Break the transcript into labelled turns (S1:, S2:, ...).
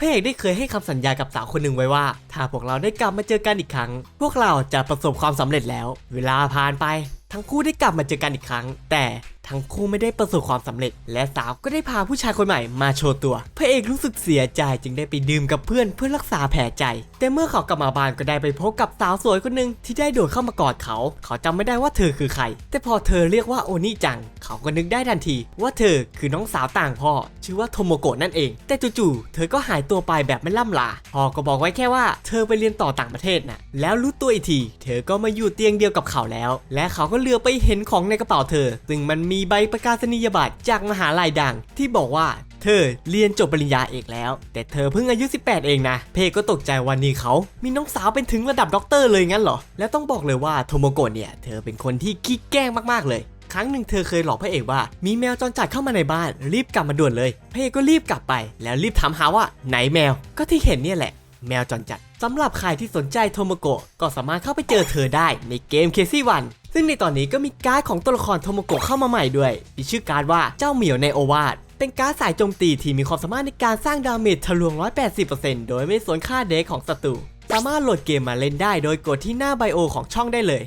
S1: พระเอกได้เคยให้คำสัญญากับสาวคนหนึ่งไว้ว่า ถ้าพวกเราได้กลับมาเจอกันอีกครั้ง พวกเราจะประสบความสำเร็จแล้ว เวลาผ่านไป ทั้งคู่ได้กลับมาเจอกันอีกครั้ง แต่ ทั้งคู่ไม่ได้ประสบความสำเร็จ และสาวก็ได้พาผู้ชายคนใหม่มาโชว์ตัว พระเอกรู้สึกเสียใจจึงได้ไปดื่มกับเพื่อนเพื่อรักษาแผลใจ แต่เมื่อเขากลับมาบ้านก็ได้ไปพบกับสาวสวยคนหนึ่งที่ได้โดดเข้ามากอดเขา เขาจำไม่ได้ว่าเธอคือใคร แต่พอเธอเรียกว่าโอนี่จัง เขาก็นึกได้ทันที ว่าเธอคือน้องสาวต่างพ่อ ชื่อว่าโทโมโกะนั่นเอง แต่จู่ๆเธอก็หายตัวไปแบบไม่ล่ำลาพ่อก็บอกไว้แค่ว่าเธอไปเรียนต่อต่างประเทศน่ะแล้วรู้ตัวอีกที เธอก็มาอยู่เตียงเดียวกับเขาแล้ว และเขาก็เลือกไปเห็นของในกระเป๋าเธอ ซึ่งมันมมีใบประกาศนียบัตรจากมหาลัยดัง ที่บอกว่าเธอเรียนจบปริญญาเอกแล้ว แต่เธอเพิ่งอายุ 18 เองนะ เพก็ตกใจวันนี้เขา มีน้องสาวเป็นถึงระดับด็อกเตอร์เลยงั้นเหรอ และต้องบอกเลยว่าโทโมโกะเนี่ย เธอเป็นคนที่ขี้แกล้งมากๆเลย ครั้งหนึ่งเธอเคยหลอกพระเอกว่า มีแมวจรจัดเข้ามาในบ้าน รีบกลับมาด่วนเลยพระเอกก็รีบกลับไป แล้วรีบถามหาว่าไหนแมว ก็ที่เห็นเนี่ยแหละ แมวจรจัดสำหรับใครที่สนใจโทโมโกะก็สามารถเข้าไปเจอเธอได้ในเกมเคซี่วันซึ่งในตอนนี้ก็มีการ์ดของตัวละครโทโมโกะเข้ามาใหม่ด้วยมีชื่อการ์ดว่าเจ้าเหมียวในโอวาทเป็นการ์ดสายโจมตีที่มีความสามารถในการสร้างดาเมจทะลวง 180%โดยไม่สนค่าเดคของศัตรูสามารถโหลดเกมมาเล่นได้โดยกดที่หน้าไบโอของช่องได้เลย